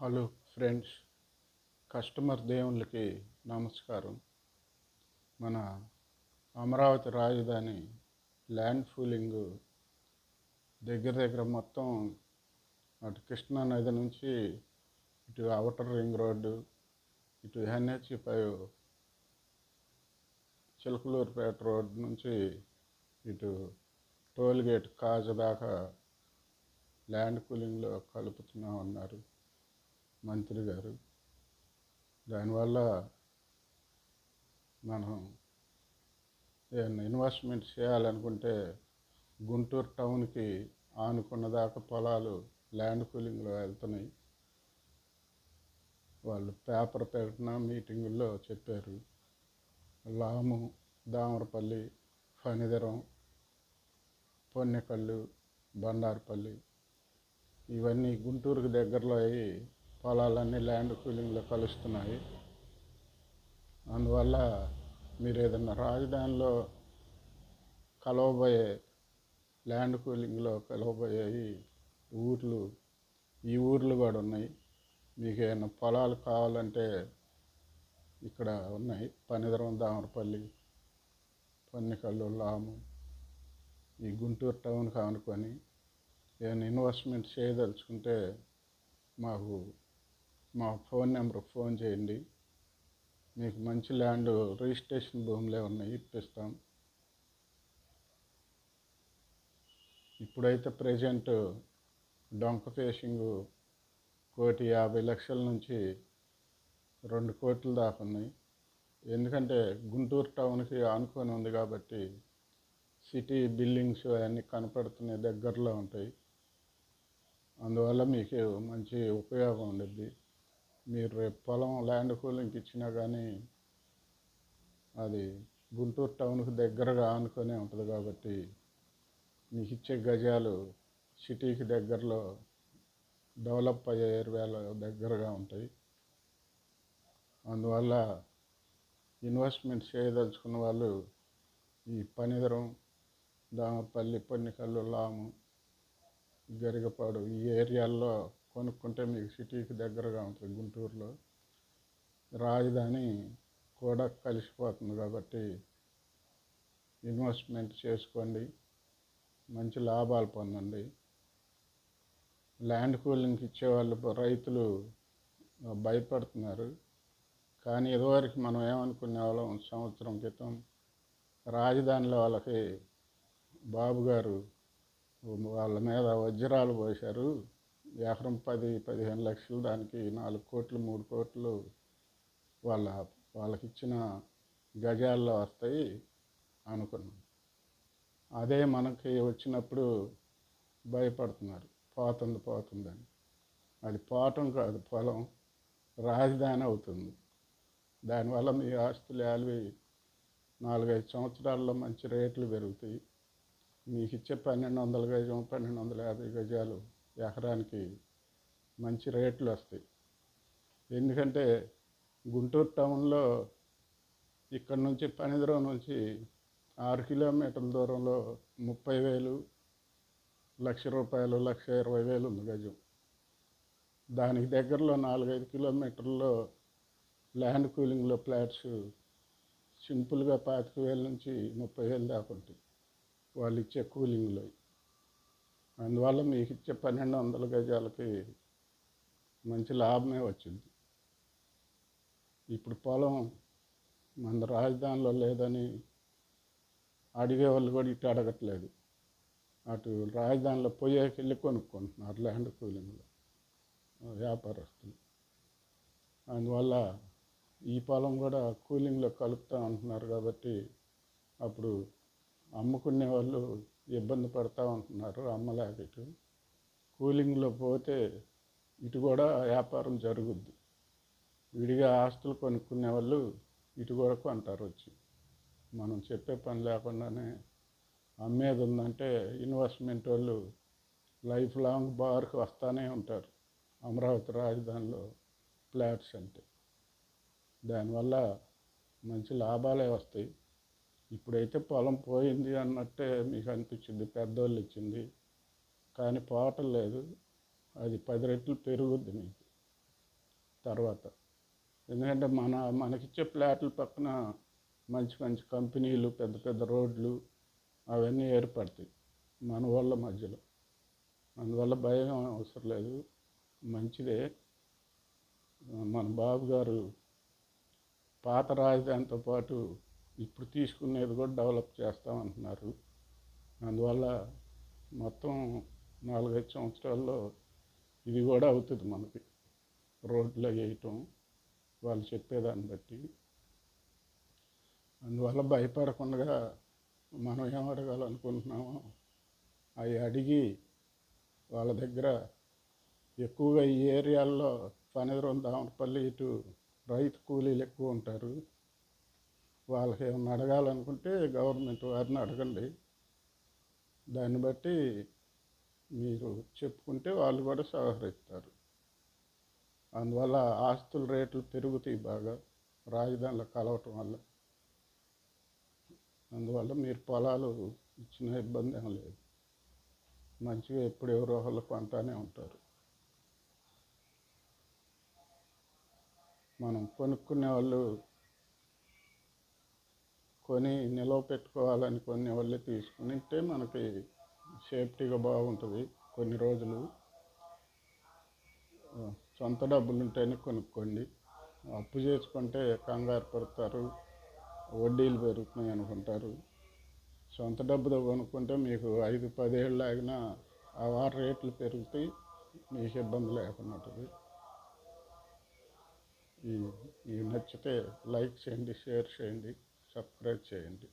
Hello friends customer దేవుళ్ళకి నమస్కారం. మన అమరావతి రాజధాని ల్యాండ్ ఫూలింగ్ దగ్గర దగ్గర మొత్తం అటు కృష్ణా నది నుంచి ఇటు అవుటర్ రింగ్ రోడ్డు ఇటు ఎన్హెచ్ ఫైవ్ చిలకలూరుపేట రోడ్ నుంచి ఇటు టోల్గేట్ కాజు కాజ దాకా ల్యాండ్ కూలింగ్లో కలుపుతున్నా ఉన్నారు మంత్రి గారు. దానివల్ల మనం ఏదైనా ఇన్వెస్ట్మెంట్ చేయాలనుకుంటే గుంటూరు టౌన్కి ఆనుకున్న దాకా పొలాలు ల్యాండ్ కూలింగ్లో వెళ్తున్నాయి. వాళ్ళు పేపర్ పెట్టిన మీటింగుల్లో చెప్పారు. లాము దామరపల్లి ఫణిదరం పొన్నెకళ్ళు బండారపల్లి ఇవన్నీ గుంటూరుకు దగ్గరలో అయ్యి పొలాలన్నీ ల్యాండ్ కూలింగ్లో కలుస్తున్నాయి. అందువల్ల మీరు ఏదన్నా రాజధానిలో కలవబోయే ల్యాండ్ కూలింగ్లో కలవబోయే ఊర్లు ఈ ఊర్లు కూడా ఉన్నాయి. మీకు ఏమైనా పొలాలు కావాలంటే ఇక్కడ ఉన్నాయి. పనిదరం దామరపల్లి పన్నికల్లు లాము ఈ గుంటూరు టౌన్కి ఆనుకొని ఏమైనా ఇన్వెస్ట్మెంట్ చేయదలుచుకుంటే మాకు మా ఫోన్ నెంబర్కి ఫోన్ చేయండి. మీకు మంచి ల్యాండ్ రిజిస్ట్రేషన్ భూములే ఉన్నాయి ఇప్పిస్తాం. ఇప్పుడైతే ప్రజెంట్ డొంక ఫేషింగ్ కోటి యాభై లక్షల నుంచి రెండు కోట్ల దాకా ఉన్నాయి. ఎందుకంటే గుంటూరు టౌన్కి ఆనుకొని ఉంది కాబట్టి సిటీ బిల్డింగ్స్ అవన్నీ కనపడుతున్నాయి దగ్గరలో ఉంటాయి. అందువల్ల మీకు మంచి ఉపయోగం ఉండద్ది. మీరు రేపు పొలం ల్యాండ్ కూలింగ్కి ఇచ్చినా కానీ అది గుంటూరు టౌన్కి దగ్గరగా ఆనుకొనే ఉంటుంది కాబట్టి మీకు ఇచ్చే గజాలు సిటీకి దగ్గరలో డెవలప్ అయ్యే ఏరియాల దగ్గరగా ఉంటాయి. అందువల్ల ఇన్వెస్ట్మెంట్ చేయదలుచుకున్న వాళ్ళు ఈ పనిదరం దామపల్లి పొన్నికల్లు లాము గరిగపాడు ఈ ఏరియాల్లో కొనుక్కుంటే మీకు సిటీకి దగ్గరగా ఉంటుంది. గుంటూరులో రాజధాని కూడా కలిసిపోతుంది కాబట్టి ఇన్వెస్ట్మెంట్ చేసుకోండి. మంచి లాభాలు పొందండి. ల్యాండ్ కూలింగ్కి ఇచ్చేవాళ్ళు రైతులు భయపడుతున్నారు. కానీ ఇదివరకు మనం ఏమనుకునే వాళ్ళం? సంవత్సరం క్రితం రాజధానిలో వాళ్ళకి బాబు గారు వాళ్ళ మీద వజ్రాలు పోశారు. ఎకరం పది పదిహేను లక్షలు దానికి నాలుగు కోట్లు మూడు కోట్లు వాళ్ళ వాళ్ళకి ఇచ్చిన గజాల్లో వస్తాయి అనుకున్నాం. అదే మనకి వచ్చినప్పుడు భయపడుతున్నారు. పోతుంది పోతుందని. అది పోవటం కాదు పొలం రాజధాని అవుతుంది. దానివల్ల మీ ఆస్తులు యాల్వి నాలుగైదు సంవత్సరాల్లో మంచి రేట్లు పెరుగుతాయి. మీకు ఇచ్చే పన్నెండు వందల గజం పన్నెండు వందల యాభై గజాలు ఎకరానికి మంచి రేట్లు వస్తాయి. ఎందుకంటే గుంటూరు టౌన్లో ఇక్కడ నుంచి పనిదూరం నుంచి ఆరు కిలోమీటర్ల దూరంలో ముప్పై వేలు లక్ష రూపాయలు లక్ష ఇరవై వేలు ఉంది గజం. దానికి దగ్గరలో నాలుగైదు కిలోమీటర్లో ల్యాండ్ కూలింగ్లో ఫ్లాట్స్ సింపుల్గా పాతిక వేల నుంచి ముప్పై వేలు దాకా ఉంటాయి. వాళ్ళు ఇచ్చే కూలింగ్లో. అందువల్ల మీకు ఇచ్చే పన్నెండు వందల గజాలకి మంచి లాభమే వచ్చింది. ఇప్పుడు పొలం మన రాజధానిలో లేదని అడిగే వాళ్ళు కూడా ఇటు అడగట్లేదు. అటు రాజధానిలో పోయేకి వెళ్ళి కొనుక్కుంటున్నారు ల్యాండ్ కూలింగ్లో వ్యాపారస్తులు. అందువల్ల ఈ పొలం కూడా కూలింగ్లో కలుపుతా ఉంటున్నారు కాబట్టి అప్పుడు అమ్ముకునే వాళ్ళు ఇబ్బంది పడుతూ ఉంటున్నారు అమ్మలేక ఇటు కూలింగ్లో పోతే ఇటు కూడా వ్యాపారం జరుగుద్ది. విడిగా ఆస్తులు కొనుక్కునే వాళ్ళు ఇటు కూడా కొంటారు వచ్చి. మనం చెప్పే పని లేకుండానే అమ్మేది ఉందంటే ఇన్వెస్ట్మెంట్ వాళ్ళు లైఫ్ లాంగ్ బార్కి వస్తూనే ఉంటారు. అమరావతి రాజధానిలో ఫ్లాట్స్ అంటే. దానివల్ల మంచి లాభాలే వస్తాయి. ఇప్పుడైతే పొలం పోయింది అన్నట్టే మీకు అనిపించింది పెద్దోళ్ళు ఇచ్చింది. కానీ పోవటం లేదు. అది పది రెట్లు పెరుగుద్ది మీకు తర్వాత. ఎందుకంటే మన మనకిచ్చే ప్లాట్ల పక్కన మంచి మంచి కంపెనీలు పెద్ద పెద్ద రోడ్లు అవన్నీ ఏర్పడతాయి మన వాళ్ళ మధ్యలో. అందువల్ల భయం అవసరం లేదు. మంచిదే. మన బాబు గారు పాత రాజధానితో పాటు ఇప్పుడు తీసుకునేది కూడా డెవలప్ చేస్తామంటున్నారు అందువల్ల మొత్తం నాలుగైదు సంవత్సరాల్లో ఇది కూడా అవుతుంది మనకి. రోడ్లు వేయటం వాళ్ళు చెప్పేదాన్ని బట్టి. అందువల్ల భయపడకుండా మనం ఏం అడగాలనుకుంటున్నామో అవి అడిగి వాళ్ళ దగ్గర ఎక్కువగా ఈ ఏరియాల్లో పనిదరం దామరపల్లి ఇటు రైతు కూలీలు ఎక్కువ ఉంటారు. వాళ్ళకి ఏమన్నా అడగాలనుకుంటే గవర్నమెంట్ వారిని అడగండి. దాన్ని బట్టి మీరు చెప్పుకుంటే వాళ్ళు కూడా సహకరిస్తారు. అందువల్ల ఆస్తుల రేట్లు పెరుగుతాయి బాగా రాజధానిలో కలవటం వల్ల. అందువల్ల మీరు పొలాలు ఇచ్చిన ఇబ్బంది ఏం లేదు. మంచిగా ఎప్పుడు ఎవరో వాళ్ళు కొంటానే ఉంటారు. మనం కొనుక్కునే వాళ్ళు కొని నిలవ పెట్టుకోవాలని కొన్ని వల్లే తీసుకుంటే మనకి సేఫ్టీగా బాగుంటుంది కొన్ని రోజులు. సొంత డబ్బులు ఉంటేనే కొనుక్కోండి. అప్పు చేసుకుంటే కంగారు పడతారు వడ్డీలు పెరుగుతున్నాయి అనుకుంటారు. సొంత డబ్బుతో కొనుక్కుంటే మీకు ఐదు పదేళ్ళు ఆగినా ఆ వాటర్ రేట్లు పెరుగుతాయి మీకు ఇబ్బంది లేకుండా ఉంటుంది. ఈ నచ్చితే లైక్ చేయండి షేర్ చేయండి. సబ్స్క్రైబ్ చేయండి.